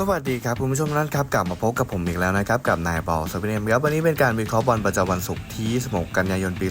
สวัสดีครับคุณผู้ชมทุกท่นครับกลับมาพบกับผมอีกแล้วนะครับกับนายบอลสเปนเอ็มครับวันนี้เป็นการวิเคราะห์บอลประจำวันศุกร์ที่16กันยายนปี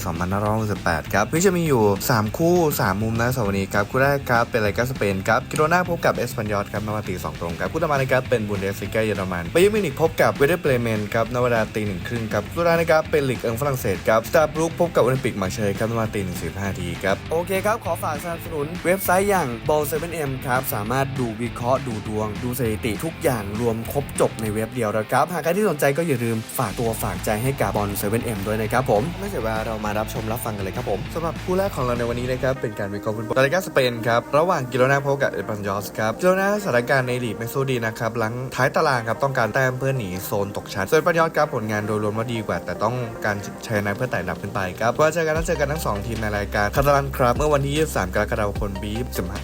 2568ครับวันนี้จะมีอยู่ 3 คู่ 3 มุมนะสำหรับวันนี้ครับคู่แรกครับเป็นรายการสเปนครับกิโรนาพบกับเอสปันยอตครับนวตี2ตรงครับคู่ต่อมานะครับเป็นบุนเดสลิก้าเยอรมันไปยิมินิกพบกับเวเดอร์เปรเมนครับนวดาตีหนึ่งครึ่งครับคู่แรกนะครับเป็นลีกเอิงฝรั่งเศสครับสตาร์บรุกพบกับโอลิมปิกมาเชยครับนวตีหนึ่งสิบห้าทีครับโอเคครับขอฝากสนับสนุนเว็บไซต์อย่าง b a l l 7 m ครับสามารถดูวิเคราะห์ดูดวงดูสถิติทุกอย่างรวมครบจบในเว็บเดียวนะครับ หากใครที่สนใจก็อย่าลืมฝากตัวฝากใจให้กับบอล 7M ด้วยนะครับผม ไม่เสียเวลาเรามารับชมรับฟังกันเลยครับผมสำหรับคู่แรกของเราในวันนี้นะครับเป็นการวิเคราะห์ฟุตบอลรายกาสเปนครับระหว่างกิโลนาพบกับเอปันยอสครับกิโลนาสถานการณ์ในลีกไม่สู้ดีนะครับหลังท้ายตารางครับต้องการแต้มเพื่อหนีโซนตกชั้นส่วนเอปันยอสครับผลงานโดยรวมว่าดีกว่า แต่ต้องการชัยชนะเพื่อไต่ระดับขึ้นไปครับว่าเจอกันนั้นเจอกันทั้งสองทีมในรายการคาตาลันครับเมื่อวันที่ 23 กรกฎาคมปี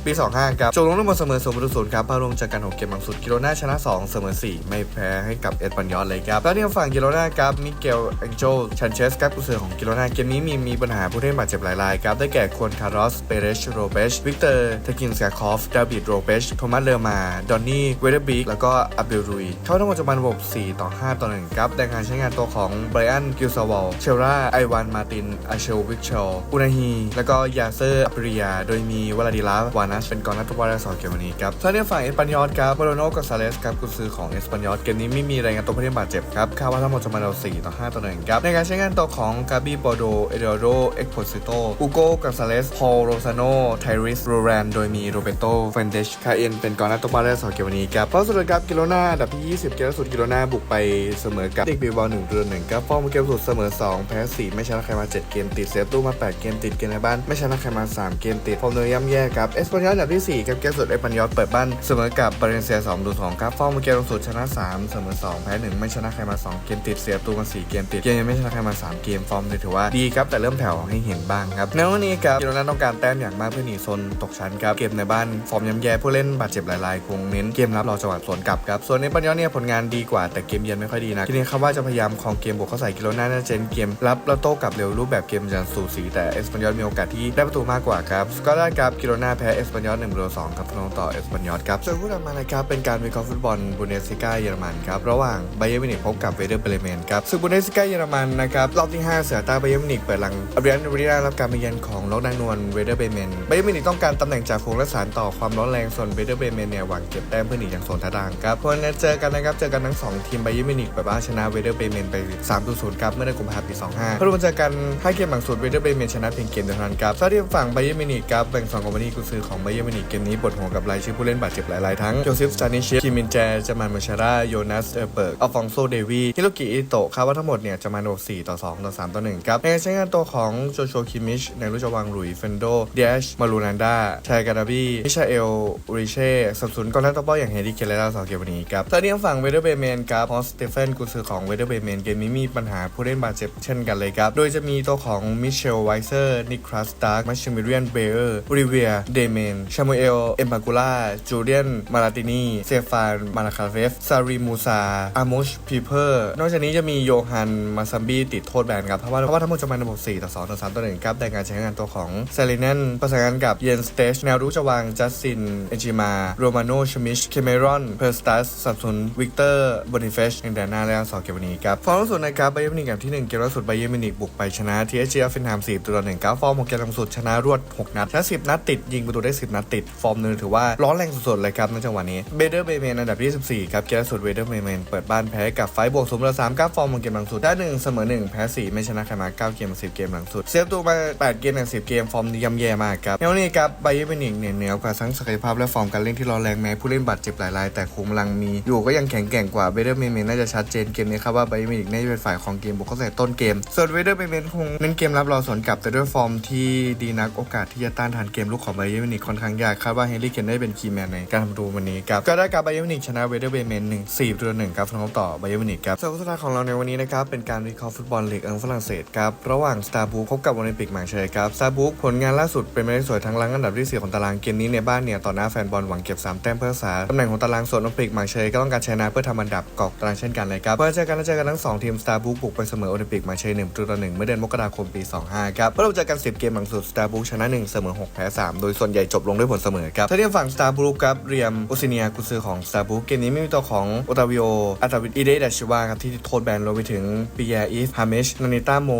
ปี25ครับจบลงด้วยผลเสมอ0ประตูศูนย์ครับพาลงจากการหกเกมหลังสุดกิโลนาชชนะ 2 เสมอ 4 ไม่แพ้ให้กับเอสปันยอสเลยครับแล้วที่ฝั่งกิโลนาครับมิเกลแองโจชันเชสครับกุญสือของกิโลนาเกมนี้มีมีปัญหาผู้เล่นบาดเจ็บหลายรายครับได้แก่ควนคาร์ลสเปเรชโรเบชวิกเตอร์เทกินสกาคอฟดาวิดโรเบชโทมัสเลอร์มาดอนนี่เวเดอร์บิกแล้วก็อับเบลรุยเข้าทั้งหมดจะมันระบบ4ต่อ5ต่อ1ครับแต่การใช้งานตัวของไบรอันกิลซาวอลเชลราไอวานมาตินอาเชลวิกเชลอุนาฮีแล้วก็ยาเซอร์อัปริยา โดยมีวลาดิลาฟวานัสเป็นกองหนักตัวบอลสองเกมวันนี้ครับส่วนในฝั่งเอสปันยอสครับโมโรโนกาซาเลสครับกุญสือของเอสปันยอสเกมนี้ไม่มีรายงานตัวผู้เล่นบาดเจ็บครับคาดว่าทั้งหมดจะมาเรา4ต่อ5ต่อ1ครับในการใช้งานตัวของกาบีบอโดเอเดโรเอ็กโพซิโตอูโกกาซาเลสพอลโรซาโนไทริสโรแรนโดยมีโรเบโตเฟนเดชคาเอ็นเป็นกองหน้าตัวบาเลสองเกมวันนี้ครับเพราะสุดครับกิโลนาดับที่20 เกมล่าสุดกิโลนาบุกไปเสมอกับเด็กบิลบอล1ตัว1ครับฟอร์มเกมสุดเสมอ 2 แพ้4ไม่ชนะใครมา 7 เกมติดเซฟตู้มา 8 เกมติดเกมในบ้านไม่ชนะใครมา 3 เกมติดฟอร์มเนื้อย่ำแย่ครับเอสปานยอลดับที่4ครับเกมสุดเอสปานยอลเปิดบ้านเสมอกับบาเลนเซีย2ตัว2ครับฟอร์มเกมสุดชนะ 3 เสมอ 2 แพ้ 1 ไม่ชนะใครมา 2 เกมติดเสียตัวมา 4 เกมติด เกมยังไม่ชนะใครมา 3 เกมฟอร์มเลยถือว่าดีครับ แต่เริ่มแผ่วให้เห็นบ้างครับในวันนี้ครับกิโลนาต้องการแต้มอย่างมากเพื่อหนีโซนตกชั้นครับเกมในบ้านฟอร์มย่ำแย่ผู้เล่นบาดเจ็บหลายๆคงเน้นเกมรับรอจังหวะสวนกลับครับส่วนในปัญญาเนี่ยผลงานดีกว่าแต่เกมเยือนไม่ค่อยดีนะทีนี้คำว่าจะพยายามครองเกมบุกเข้าใส่กิโลนาน่เจนเกมรับแล้วโต้กลับเร็วรูปแบบเกมจะสูสีแต่เอสปันยอลมีโอกาสที่ได้ประตูมากกว่าครับสกอตแลนด์ครับกิโลนาแพ้เอสปันยอลหนึ่งประตูสองครับลงต่อเอสปันยอลครับส่วนคู่ต่อมานะครับเป็นการวิเคราะห์ฟุตบอลบุนเดสลิก้าเยอรมันครับระหว่างไบเยอร์มิวนิกพบกับเวเดอร์เบรเมนครับศึกบุนเดสลิก้าเยอรมันนะครับรอบที่ 5 เสือตาไบเยอร์มิวนิกเปิดหลังอับเรียนวริรารับการมาเยือนของล็อกนางนวลเวเดอร์เบรเมนไบเยอร์มิวนิกต้องการตำแหน่งจากโครงและสารต่อความร้อนแรงส่วนเวเดอร์เบรเมนเนี่ยหวังเก็บแต้มเพื่อหนีจากโซนท้ายตางครับคนนี้เจอกันนะครับเจอกันทั้งสองทีมไบเยอร์มิวนิกแบบว่าชนะเวเดอร์เบรเมนไป3 0ครับเมื่อเดือนกุมภาพันธ์ปี25พอรวมเจอกันให้เกมหลังสุดเวเดอร์เบรเมนชนะเพียงเกมเดียวเท่านั้นครับส่วนที่ฝั่งไบเยอร์มิวนิกครับแบ่งสองกองบานีกุซือของไบเยอร์มิวนิกเกมนี้บทหัวกับรายชื่อผู้เล่นบาดเจ็บหลายๆทั้งโยซิฟสตานิชิคิมิินแจ จามันมาชาร่า โยนัส เอเบิร์ก อัลฟองโซ เดวีฮิโรกิ อิโตะคาดว่าทั้งหมดเนี่ยจะมาโด4ต่อ 2 ต่อ 3 ต่อ 1 ครับในการใช้งานตัวของโจโชคิมิช ในรุจวางหลุยเฟนโดเดชมารูนันดาชายการาบีมิชาเอลอุริเช่สับสนกองทัพตัวเป้าอย่างเฮดิเคเลราสองเกมวันนี้ครับตอนนี้ทางฝั่งเวเดอร์เบเมนครับพอสเตเฟนกุนซือของเวเดอร์เบเมนเกมนี้มีปัญหาผู้เล่นบาดเจ็บเช่นกันเลยครับ โดยจะมีตัวของมิเชลไวเซอร์นิคลัสดาร์กมัชชิมิเรียนเบเออร์ริเวียเดเมนชามูเอลเอ็มบากูล่าจูเลียนมาราตินีเซฟาน มาราคาเฟฟซาริมูซาอามุชพีเพอร์นอกจากนี้จะมีโยฮันมาซัมบี้ติดโทษแบนครับ เพราะว่าเพราะว่าทั้งหมดจะมาในระบบ4ต่อ2ต่อ3ต่อ1ครับแต่การใช้งานตัวของเซเลนนประสานงานกับเยนสเตชแนวรุกจะวางจัสติน เอจิมาโรมาโนชมิชเคเมรอนเพอร์สตัสสับสนวิกเตอร์บอนิเฟชในแดนหน้าและสองเกมวันนี้ครับฟอร์มล่าสุดนะครับไบเยอร์มินิกกับที่ 1 เกมล่าสุดไบเยอร์มินิกบุกไปชนะทีเอชเอฟฟินแฮม4ตัวหนึ่งครับฟอร์มของเกมล่าสุดชนะรวด 6 นัดชนะ10 นัดติดยิงประตูได้ 10 นัดติดฟอร์มนึงถือว่าร้อนแรงสุดๆเลยครับในจังหวะนี้เบเดอร์เบเมนอันดับที่ 14 ครับเกสุดเบเดอร์เมนเปิดบ้านแพ้กับไฟบวกศูนย์ต่อสามครับฟอร์มของเกมหลังสุดได้หนึ่งเสมอหนึ่งแพ้สี่ไม่ชนะใครมาเก้าเกมสิบเกมหลังสุด เซฟตัวมาแปดเกมหลังสิบเกมฟอร์มย่ำแย่มากครับในวันนี้ครับไบเยอร์มินิกเนี่ยเหนือกว่าทั้งศักยภาพและฟอร์มการเล่นที่ร้อนแรงแม้ผู้เล่นบาดเจ็บหลายรายแต่คุมพลังมี อยู่ก็ยังแข็งแกร่งกว่าเบเดอร์เมนน่าจะชัดเจนเกมนี้ครับว่าไบเยอร์มินิกน่าจะเป็นฝ่ายของเกมบุกเข้าใส่ต้นเกม ส่วนเวเดอร์เมนคงเน้นเกมรับรอสวนกลับแต่ด้วยฟอร์มที่ดีนักโอกาสที่จะต้านทานเกมลุกของไบเยอร์มินิกค่อนข้างยากคาดว่าเฮนรี่เคนได้เป็นคีย์แมนในการทำตัวันนี้ครับก็ได้กับไบเยอร์มินิกชนะเวเดอร์เบเมนหนึ่งสี่ประตูหนึ่งครับสำหรับต่อไบเยอร์มินิกครับส่วนคู่สุดท้ายของเราในวันนี้นะครับเป็นการวิเคราะห์ฟุตบอลลีกอังฝรั่งเศสครับระหว่างสตาร์บูพบกับโอลิมปิกมาร์เชยครับสตาร์บูผลงานล่าสุดเป็นไปได้สวยทั้งลังอันดับที่สี่ของตารางเกมนี้ในบ้านเนี่ยต่อหน้าแฟนบอลหวังเก็บสามแต้มเพื่อรักษาตำแหน่งของตารางส่วนโอลิมปิกมาร์เชยก็ต้องการชนะเพื่อทำอันดับกอกตารางเช่นกันเลยครับเพื่อเจอกันและเจอกันทั้งสองทีมสตาร์บูบุกไปเสมอโอลิมปิกมาร์เชยหนึ่งประตูต่อหนึ่งเมื่อเดือนมกราคมปี 25ครับเมื่อเราเจอกัน 10 เกมหลังสุดสตาร์บูชนะ1เสมอ6แพ้3โดยส่วนใหญ่จบลงด้วยผลเสมอครับถ้าเทียบฝั่งสตาร์บูครับเรียมอุซิเนียกุซือของสตาร์บุ๊กเกมนี้ไม่มีตัวของโอตาวิโออัตวิอีเดดัชวาครับที่โทษแบนรวมไปถึงปิยาอีฟฮามิชนานิต้าโม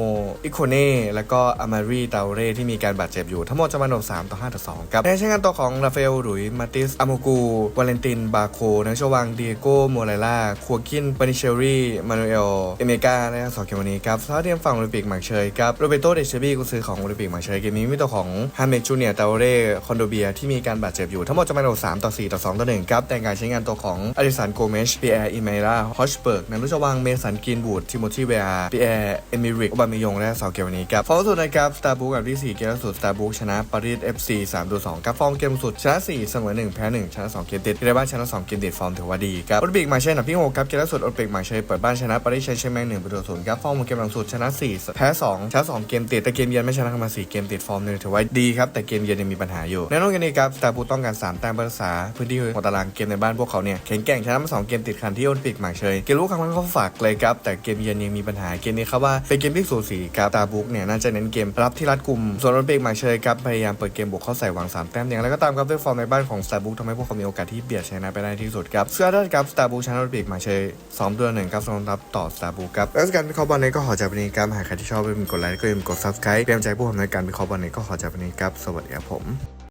อิโคเน่แล้วก็อามารีตาเร่ที่มีการบาดเจ็บอยู่ ทั้งหมดจะมาโดน3ต่อ5ต่อ2ครับในใช้งานตัวของราฟาเอลหรุยมาติสอาโมกูวาเลนตินบาโคนักชวังเดียโกโมเรล่าคัวกินบานิเชลรีมานูเอลเอเมกาในสองเกมวันนี้ครับสตาเทียมฝั่งโอลิมปิกหมากเชยครับโรเบโตเดชเบีกุซือของโอลิมปิกหมากเชยเกมนี้มีตัวของฮาเมจูเนียตาเรคอนโดเบียที่มีการบาดเจ็บอยู่ทั้งหมดจะมาโดน3ต่อ4ต่อ2ต่อ1ครับแต่การใช้งานตัวของอลิสันโกเมชปีแอร์อิเมราฮอชเบิร์กนันรุชวังเมสันกินบูดทิโมธีเวียปีแอร์เอมิริกอบามิยงและสาวเกมวันนี้ครับฟอร์มสุดนะครับสตาร์บุ๊กกับที่ 4 เกมสุดสตาร์บุ๊กชนะปารีสเอฟซี3ต่อ2ครับฟอร์มเกมสุดชนะ4เสมอ1แพ้1ชนะ2เกมติดในบ้านชนะ2เกมติดฟอร์มถือว่าดีครับโอลิมปิกมาเช่นอันที่6ครับเกมล่าสุดโอลิมปิกมาเช่เปิดบ้านชนะปารีสแซงต์แชร์แมงประตูต่อ0ครับฟอร์มเกมหลังสุดชนะ4แพ้2ชนะ2เกมติดแต่เกมเยือนไม่ชนะมา4เกมติดฟอร์มเนี่ยถือว่าดีครับแต่เกมเยือนยังมีปัญหาอยู่แน่นอนกันนี้ครับสตาร์บุ๊กต้องการ3แต้มเพื่อรักษาพื้นที่ของตารางเกมในบ้านพวกเขาเนี่ยแข็งแกร่งชนะมาสองเกมติดคันที่โอลิมปิกหมากเชยเกมรู้ครั้งนั้นเขาฝากเลยครับแต่เกมเยือนยังมีปัญหาเกมนี้ครับว่าเป็นเกมที่สูสีครับตาบุ๊กเนี่ยน่าจะเน้นเกมรับที่รัดกลุ่มส่วนโอลิมปิกหมากเชยครับพยายามเปิดเกมบุกเข้าใส่หวังสามแต้มอย่างไรก็ตามครับด้วยฟอร์มในบ้านของสตาร์บุ๊กทำให้พวกเขามีโอกาสที่เบียดชนะไปได้ที่สุดครับเสื้อด้านครับสตาร์บุ๊กชนะโอลิมปิกหมากเชยสองตัวหนึ่งครับสำหรับต่อสตาร์บุ๊กครับแล้วการวิเคราะห์บอลในก็ขอจากวันนี้ครับหากใครที่ชอบอย่าลืมกดไลค์ก็อย่าลืมกด subscribe เตรียมใจผู้ทำในการวิเคราะห์บอลในก็ขอจากวันนี้ครับสวัสดีครับผม